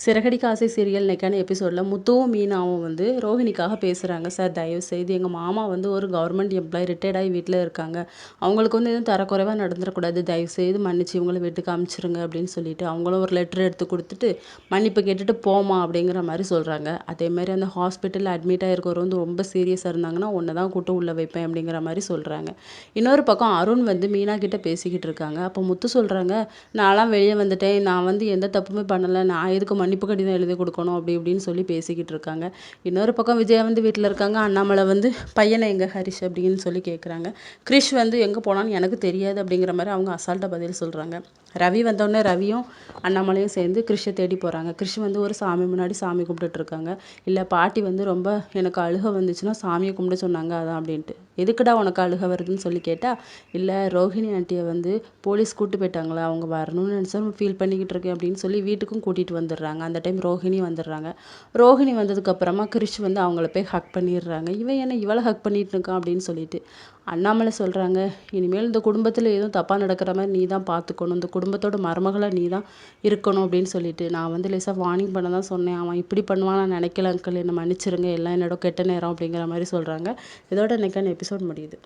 சிறகடிக்க ஆசை சீரியல் இன்னைக்கான எபிசோடில் முத்துவும் மீனாவும் வந்து ரோஹிணிக்காக பேசுகிறாங்க சார் தயவு செய்து எங்கள் மாமா வந்து ஒரு கவர்மெண்ட் எம்ப்ளாய் ரிட்டையர்டாகி வீட்டில் இருக்காங்க. அவங்களுக்கு வந்து எதுவும் தரக்குறைவாக நடந்துடக்கூடாது. தயவு செய்து மன்னிச்சு இவங்கள வீட்டுக்கு அமிச்சிருங்க அப்படின்னு சொல்லிட்டு அவங்களும் ஒரு லெட்டர் எடுத்து கொடுத்துட்டு மன்னிப்பு கேட்டுட்டு போமா அப்படிங்கிற மாதிரி சொல்கிறாங்க அதேமாதிரி அந்த ஹாஸ்பிட்டலில் அட்மிட் ஆகிருக்கவர் வந்து ரொம்ப சீரியஸாக இருந்தாங்கன்னா ஒன்று தான் கூட்டு உள்ளே வைப்பேன் அப்படிங்கிற மாதிரி சொல்கிறாங்க இன்னொரு பக்கம் அருண் வந்து மீனா கிட்டே பேசிக்கிட்டு இருக்காங்க. அப்போ முத்து சொல்கிறாங்க நான்லாம் வெளியே வந்துட்டேன். நான் வந்து எந்த தப்புமே பண்ணலை. நான் எதுக்கு மன்னிப்பு கடிதம் எழுதி கொடுக்கணும் அப்படி இப்படின்னு சொல்லி பேசிக்கிட்டு இருக்காங்க. இன்னொரு பக்கம் விஜயா வந்து வீட்டில் இருக்காங்க. அண்ணாமலை வந்து பையனை எங்கே ஹரிஷ்? அப்படின்னு சொல்லி கேட்குறாங்க கிரிஷ் வந்து எங்கே போனான்னு எனக்கு தெரியாது அப்படிங்கிற மாதிரி அவங்க அசால்ட்டாக பதில் சொல்கிறாங்க ரவி வந்தோடனே ரவியும் அண்ணாமலையும் சேர்ந்து கிறிஷை தேடி போகிறாங்க கிறிஷ் வந்து ஒரு சாமி முன்னாடி சாமி கும்பிட்டுட்டு இருக்காங்க. இல்லை பாட்டி வந்து ரொம்ப எனக்கு அழுக வந்துச்சுன்னா சாமியை கும்பிட சொன்னாங்க அதான் அப்படின்ட்டு. எதுக்குடா உனக்கு அழுக வருதுன்னு சொல்லி கேட்டால் இல்லை ரோஹிணி ஆண்டியை வந்து போலீஸ் கூட்டு போயிட்டாங்களா? அவங்க வரணும்னு நினச்சா ஃபீல் பண்ணிக்கிட்டு இருக்கேன் அப்படின்னு சொல்லி வீட்டுக்கும் கூட்டிகிட்டு வந்துடுறாங்க. அந்த டைம் ரோஹிணி வந்துடுறாங்க. ரோஹிணி வந்ததுக்கப்புறமா கிரிஷ் வந்து அவங்கள போய் ஹக் பண்ணிடுறாங்க. இவன் என்ன இவளை ஹக் பண்ணிட்டு இருக்கான்? அப்படின்னு சொல்லிட்டு அண்ணாமலை சொல்கிறாங்க இனிமேல் இந்த குடும்பத்தில் எதுவும் தப்பாக நடக்கிற மாதிரி நீ தான் பார்த்துக்கணும் இந்த குடும்பத்தோட மருமகளாக நீ தான் இருக்கணும் அப்படின்னு சொல்லிட்டு நான் வந்து லேசாக வார்னிங் பண்ண தான் சொன்னேன். அவன் இப்படி பண்ணுவான் நான் நினைக்கல அங்கிள் என்னை மன்னிச்சிருங்க. எல்லாம் என்னோட கெட்ட நேரம் அப்படிங்கிற மாதிரி சொல்கிறாங்க இதோட இன்னைக்கான எபிசோட் முடியுது.